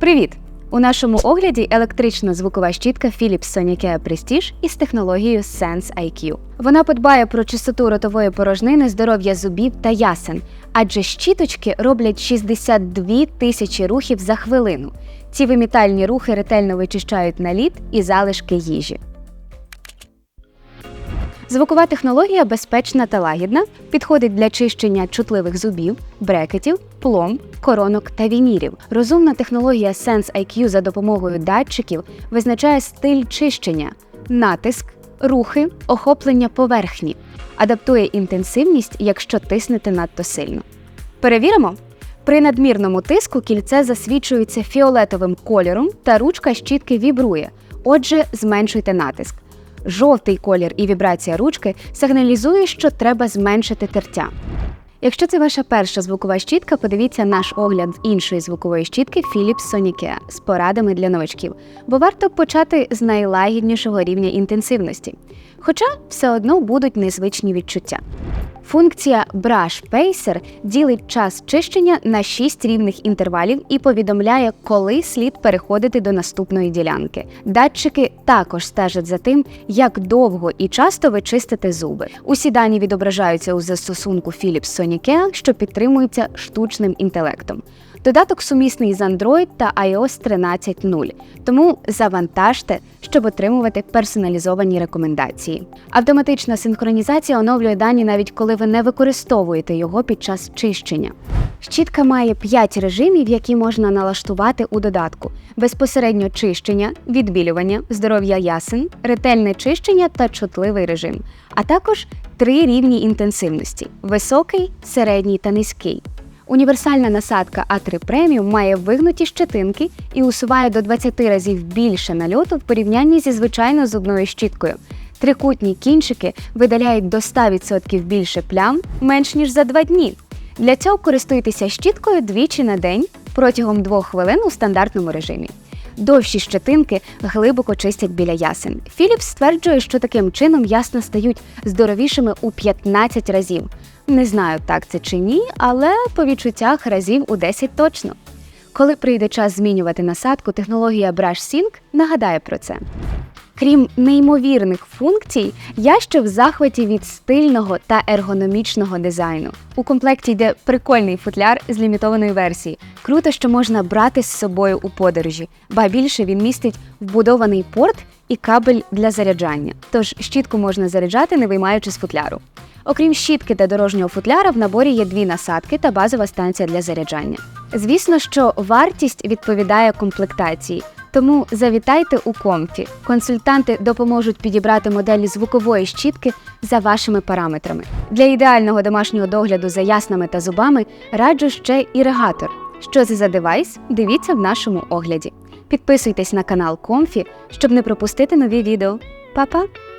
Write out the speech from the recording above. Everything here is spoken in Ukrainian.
Привіт! У нашому огляді електрична звукова щітка Philips Sonicare Prestige із технологією Sense IQ. Вона подбає про чистоту ротової порожнини, здоров'я зубів та ясен, адже щіточки роблять 62 тисячі рухів за хвилину. Ці вимітальні рухи ретельно вичищають наліт і залишки їжі. Звукова технологія безпечна та лагідна, підходить для чищення чутливих зубів, брекетів, пломб, коронок та вінірів. Розумна технологія Sense IQ за допомогою датчиків визначає стиль чищення, натиск, рухи, охоплення поверхні, адаптує інтенсивність, якщо тиснете надто сильно. Перевіримо. При надмірному тиску кільце засвічується фіолетовим кольором та ручка щітки вібрує. Отже, зменшуйте натиск. Жовтий колір і вібрація ручки сигналізує, що треба зменшити тертя. Якщо це ваша перша звукова щітка, подивіться наш огляд іншої звукової щітки Philips Sonicare з порадами для новачків, бо варто почати з найлагіднішого рівня інтенсивності. Хоча все одно будуть незвичні відчуття. Функція Brush Pacer ділить час чищення на 6 рівних інтервалів і повідомляє, коли слід переходити до наступної ділянки. Датчики також стежать за тим, як довго і часто ви чистите зуби. Усі дані відображаються у застосунку Philips Sonicare, що підтримується штучним інтелектом. Додаток сумісний з Android та iOS 13.0, тому завантажте, щоб отримувати персоналізовані рекомендації. Автоматична синхронізація оновлює дані навіть коли ви не використовуєте його під час чищення. Щітка має 5 режимів, які можна налаштувати у додатку: безпосередньо чищення, відбілювання, здоров'я ясен, ретельне чищення та чутливий режим, а також три рівні інтенсивності: високий, середній та низький. Універсальна насадка А3 Premium має вигнуті щетинки і усуває до 20 разів більше нальоту в порівнянні зі звичайною зубною щіткою. Трикутні кінчики видаляють до 100% більше плям менш ніж за 2 дні. Для цього користуйтеся щіткою двічі на день протягом 2 хвилин у стандартному режимі. Довші щетинки глибоко чистять біля ясен. Філіпс стверджує, що таким чином ясна стають здоровішими у 15 разів. Не знаю, так це чи ні, але по відчуттях разів у 10 точно. Коли прийде час змінювати насадку, технологія Brush Sync нагадає про це. Крім неймовірних функцій, я ще в захваті від стильного та ергономічного дизайну. У комплекті йде прикольний футляр з лімітованої версії. Круто, що можна брати з собою у подорожі, ба більше він містить вбудований порт і кабель для заряджання. Тож щітку можна заряджати, не виймаючи з футляру. Окрім щітки та дорожнього футляра, в наборі є дві насадки та базова станція для заряджання. Звісно, що вартість відповідає комплектації. Тому завітайте у комфі. Консультанти допоможуть підібрати моделі звукової щітки за вашими параметрами. Для ідеального домашнього догляду за яснами та зубами раджу ще іригатор. Що це за девайс? Дивіться в нашому огляді. Підписуйтесь на канал Комфі, щоб не пропустити нові відео. Па-па!